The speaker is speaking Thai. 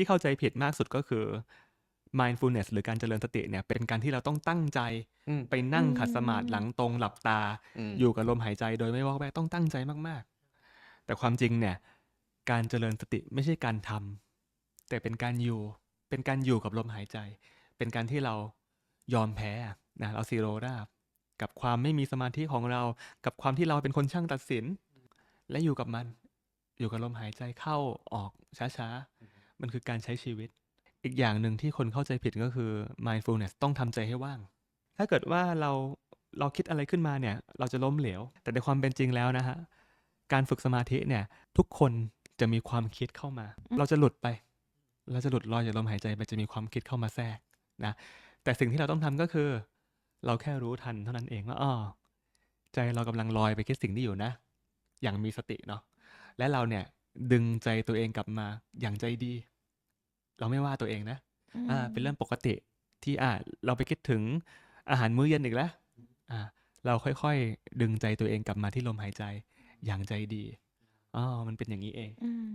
ที่เข้าใจผิดมากสุดก็คือ mindfulness หรือการเจริญสติเนี่ยเป็นการที่เราต้องตั้งใจอืมไปนั่งอืมขัดสมาธิหลังตรงหลับตาอืมอยู่กับลมหายใจโดยไม่วอกแวกต้องตั้งใจมากๆ แต่ความจริงเนี่ย การเจริญสติไม่ใช่การทำแต่เป็นการอยู่ เป็นการอยู่กับลมหายใจ เป็นการที่เรายอมแพ้อะนะเราซีโรราบ กับความไม่มีสมาธิของเรา กับความที่เราเป็นคนช่างตัดสิน และอยู่กับมัน อยู่กับลมหายใจเข้าออกช้าๆ มันคือการใช้ชีวิต อีกอย่างหนึ่งที่คนเข้าใจผิดก็คือ mindfulness ต้องทำใจให้ว่าง ถ้าเกิดว่าเราเราคิดอะไรขึ้นมาเนี่ย เราจะล้มเหลว แต่ในความเป็นจริงแล้วนะฮะ การฝึกสมาธิเนี่ย ทุกคนจะมีความคิดเข้ามา เราจะหลุดไป เราจะหลุดลอยจากลมหายใจไปจะมีความคิดเข้ามาแทรกนะ แต่สิ่งที่เราต้องทำก็คือ เราแค่รู้ทันเท่านั้นเองว่าอ้อใจเรากำลังลอยไปคิดสิ่งที่อยู่นะ อย่างมีสติเนาะ และเราเนี่ย ดึงใจตัวเองกลับมาอย่างใจดี เราไม่ว่าตัวเองนะอ่า เป็นเรื่องปกติที่อ่าเราไปคิดถึงอาหารมื้อเย็นอีกแล้วอ่า เราค่อยๆ ดึงใจตัวเองกลับมาที่ลมหายใจอย่างใจดีอ๋อมันเป็นอย่างนี้เองอืม